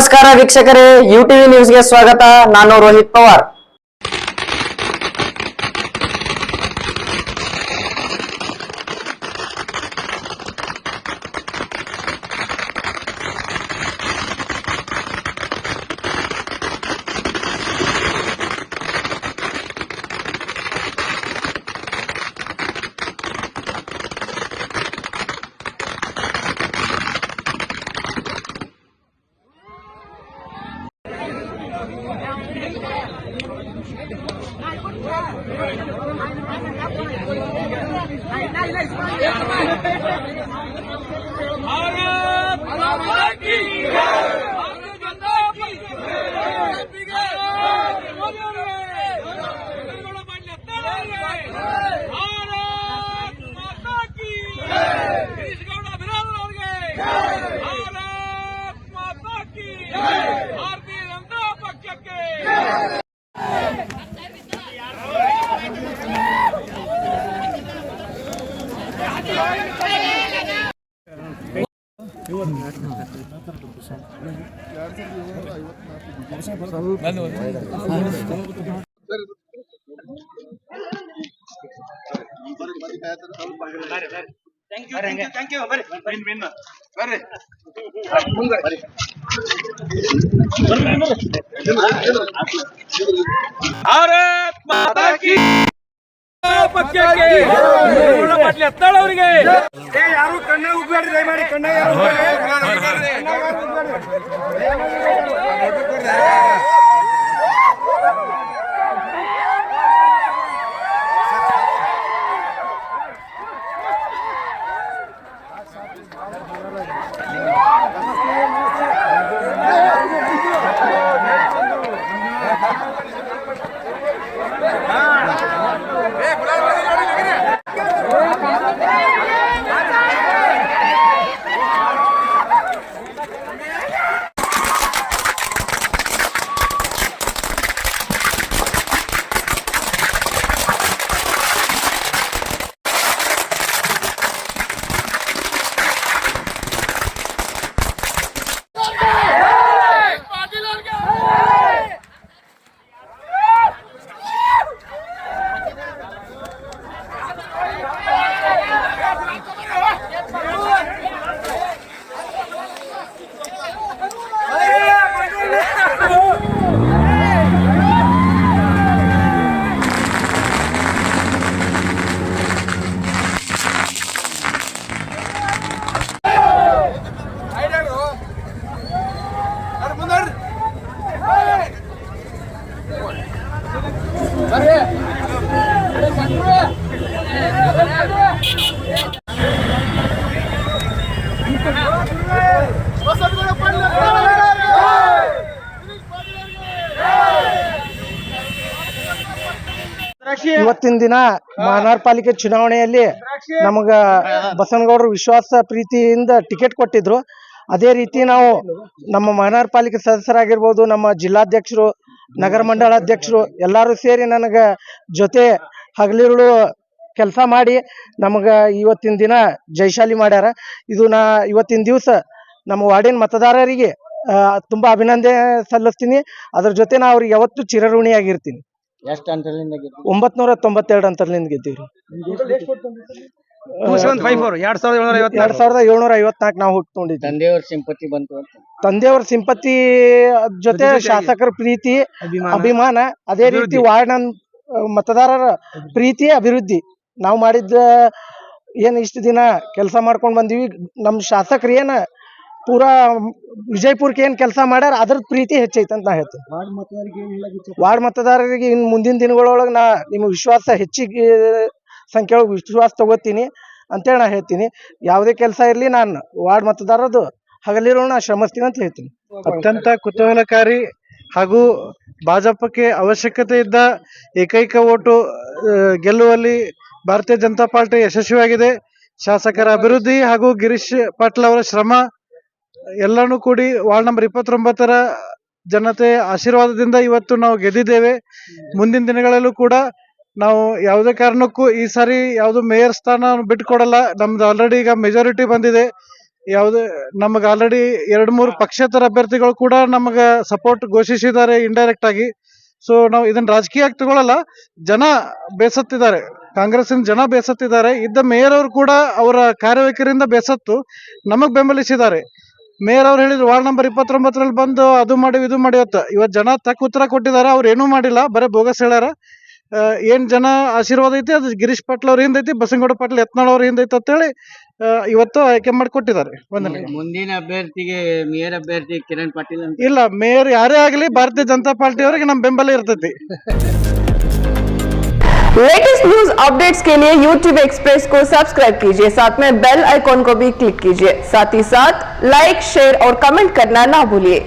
ನಮಸ್ಕಾರ ವೀಕ್ಷಕರೇ ಟಿವಿ ನ್ಯೂಸ್ಗೆ ಸ್ವಾಗತ. ನಾನು ರೋಹಿತ್ ಪವಾರ್. भारत ಭಾರತ್ ಮಾತಾ ಕಿ ಪಕ್ಷಕ್ಕೆ ಪಾಟೀಲ್ ಎತ್ತಾಳ್ ಅವರಿಗೆ? ಯಾರು ಕಣ್ಣ ಉಗ್ಬೇಡಿ ದಯಮಾಡಿ ಕಣ್ಣ ಯಾರು Come on. ಇವತ್ತಿನ ದಿನ ಮಹಾನಗರ ಪಾಲಿಕೆ ಚುನಾವಣೆಯಲ್ಲಿ ನಮಗ ಬಸನಗೌಡರು ವಿಶ್ವಾಸ ಪ್ರೀತಿಯಿಂದ ಟಿಕೆಟ್ ಕೊಟ್ಟಿದ್ರು. ಅದೇ ರೀತಿ ನಾವು ನಮ್ಮ ಮಹಾನಗರ ಪಾಲಿಕೆ ಸದಸ್ಯರಾಗಿರ್ಬೋದು ನಮ್ಮ ಜಿಲ್ಲಾಧ್ಯಕ್ಷರು ನಗರ ಮಂಡಳ ಅಧ್ಯಕ್ಷರು ಎಲ್ಲರೂ ಸೇರಿ ನನಗೆ ಜೊತೆ ಹಗಲಿರುಳು ಕೆಲಸ ಮಾಡಿ ನಮಗ ಇವತ್ತಿನ ದಿನ ಜೈಶಾಲಿ ಮಾಡ್ಯಾರ. ಇದು ನಾ ಇವತ್ತಿನ ದಿವಸ ನಮ್ಮ ವಾರ್ಡಿನ ಮತದಾರರಿಗೆ ತುಂಬಾ ಅಭಿನಂದನೆ ಸಲ್ಲಿಸ್ತೀನಿ. ಅದ್ರ ಜೊತೆ ನಾ ಅವ್ರಿಗೆ ಯಾವತ್ತೂ ಚಿರಋಣಿಯಾಗಿರ್ತೀನಿ ಎಷ್ಟು ತೊಂಬತ್ತೆರಡು ಅಂತರ್ಲಿಂದ ಗೆದ್ದೀವ್ರಿ. ಎರಡ್ ಸಾವಿರದ ಏಳ್ನೂರ ಐವತ್ನಾಲ್ಕು. ನಾವು ಹುಟ್ಕೊಂಡಿದ್ವಿ ತಂದೆಯವ್ರ ಸಿಂಪತಿ ಬಂತು ಅಂತ. ತಂದೆಯವ್ರ ಸಿಂಪತಿ ಜೊತೆ ಶಾಸಕರ ಪ್ರೀತಿ ಅಭಿಮಾನ. ಅದೇ ರೀತಿ ವಾರ್ಡ್ ಮತದಾರರ ಪ್ರೀತಿ ಅಭಿವೃದ್ಧಿ. ನಾವು ಮಾಡಿದ್ದ ಏನು ಇಷ್ಟು ದಿನ ಕೆಲಸ ಮಾಡ್ಕೊಂಡು ಬಂದೀವಿ ನಮ್ಮ ಶಾಸಕರು ಏನು ಪೂರಾ ವಿಜಯಪುರಕ್ಕೆ ಏನು ಕೆಲಸ ಮಾಡ್ಯಾರ ಅದ್ರ ಪ್ರೀತಿ ಹೆಚ್ಚೈತೆ ಅಂತ ನಾ ಹೇಳ್ತೀನಿ. ವಾರ್ಡ್ ಮತದಾರರಿಗೆ ಇನ್ನು ಮುಂದಿನ ದಿನಗಳೊಳಗೆ ನಾ ನಿಮ್ಮ ವಿಶ್ವಾಸ ಹೆಚ್ಚಿಗೆ ಸಂಖ್ಯೆ ಒಳಗೆ ವಿಶ್ವಾಸ ತಗೋತೀನಿ ಅಂತೇಳಿ ನಾ ಹೇಳ್ತೀನಿ. ಯಾವುದೇ ಕೆಲಸ ಇರಲಿ ನಾನು ವಾರ್ಡ್ ಮತದಾರರದು ಹಗಲಿರೋ ನಾ ಶ್ರಮಿಸ್ತೀನಿ ಅಂತ ಹೇಳ್ತೀನಿ. ಅತ್ಯಂತ ಕುತೂಹಲಕಾರಿ ಹಾಗೂ ಭಾಜಪಕ್ಕೆ ಅವಶ್ಯಕತೆ ಇದ್ದ ಏಕೈಕ ಓಟು ಗೆಲ್ಲುವಲ್ಲಿ ಭಾರತೀಯ ಜನತಾ ಪಾರ್ಟಿ ಯಶಸ್ವಿಯಾಗಿದೆ. ಶಾಸಕರ ಅಭಿವೃದ್ಧಿ ಹಾಗೂ ಗಿರೀಶ್ ಪಾಟೀಲ್ ಅವರ ಶ್ರಮ, ಎಲ್ಲಾನು ಕೂಡಿ ವಾರ್ಡ್ ನಂಬರ್ ಇಪ್ಪತ್ತೊಂಬತ್ತರ ಜನತೆ ಆಶೀರ್ವಾದದಿಂದ ಇವತ್ತು ನಾವು ಗೆದ್ದಿದ್ದೇವೆ. ಮುಂದಿನ ದಿನಗಳಲ್ಲೂ ಕೂಡ ನಾವು ಯಾವುದೇ ಕಾರಣಕ್ಕೂ ಈ ಸಾರಿ ಯಾವುದು ಮೇಯರ್ ಸ್ಥಾನ ಬಿಟ್ಕೊಡಲ್ಲ. ನಮ್ದು ಆಲ್ರೆಡಿ ಈಗ ಮೆಜಾರಿಟಿ ಬಂದಿದೆ. ಯಾವುದೇ, ನಮಗೆ ಆಲ್ರೆಡಿ ಎರಡ್ ಮೂರು ಪಕ್ಷೇತರ ಅಭ್ಯರ್ಥಿಗಳು ಕೂಡ ನಮಗೆ ಸಪೋರ್ಟ್ ಘೋಷಿಸಿದ್ದಾರೆ ಇಂಡೈರೆಕ್ಟ್ ಆಗಿ. ಸೊ ನಾವು ಇದನ್ನ ರಾಜಕೀಯ ತಗೊಳ್ಳಲ್ಲ ಜನ ಬೇಸತ್ತಿದ್ದಾರೆ. ಕಾಂಗ್ರೆಸ್ಸಿನ ಜನ ಬೇಸತ್ತಿದ್ದಾರೆ. ಇದ್ದ ಮೇಯರ್ ಅವರು ಕೂಡ ಅವರ ಕಾರ್ಯವೈಖರಿಯಿಂದ ಬೇಸತ್ತು, ನಮಗ್ ಬೆಂಬಲಿಸಿದ್ದಾರೆ. ಮೇಯರ್ ಅವ್ರು ಹೇಳಿದ್ರು, ವಾರ್ಡ್ ನಂಬರ್ ಇಪ್ಪತ್ತೊಂಬತ್ತರಲ್ಲಿ ಬಂದು ಅದು ಮಾಡಿ, ಇದು ಮಾಡಿ ಅಂತ ಇವತ್ತು ಜನ ತಕ್ಕ ಉತ್ತರ ಕೊಟ್ಟಿದ್ದಾರೆ, ಅವ್ರು ಏನೂ ಮಾಡಿಲ್ಲ, ಬರೀ ಬೋಗಸ್ ಹೇಳ್ಯಾರ. ಏನ್ ಜನ ಆಶೀರ್ವಾದ ಐತಿ ಅದು ಗಿರೀಶ್ ಪಾಟೀಲ್ ಅವ್ರ ಹಿಂದೈತಿ ಬಸನಗೌಡ ಪಾಟೀಲ್ ಯತ್ನಾಳ್ ಅವ್ರ ಹಿಂದೈತಿ ಅಂತೇಳಿ ಆ, ಇವತ್ತು ಆಯ್ಕೆ ಮಾಡಿ ಕೊಟ್ಟಿದ್ದಾರೆ ವಂದನೆ ಮುಂದಿನ ಅಭ್ಯರ್ಥಿಗೆ ಮೇಯರ್ ಅಭ್ಯರ್ಥಿ ಕಿರಣ್ ಪಾಟೀಲ್ ಅಂತ ಇಲ್ಲ ಮೇಯರ್ ಯಾರೇ ಆಗಲಿ ಭಾರತೀಯ ಜನತಾ ಪಾರ್ಟಿ ಅವರಿಗೆ ನಮ್ಮ ಬೆಂಬಲ ಇರ್ತೈತಿ लेटेस्ट न्यूज अपडेट्स के लिए YouTube एक्सप्रेस को सब्सक्राइब कीजिए साथ में बेल आइकॉन को भी क्लिक कीजिए साथ ही साथ लाइक शेयर और कमेंट करना ना भूलिए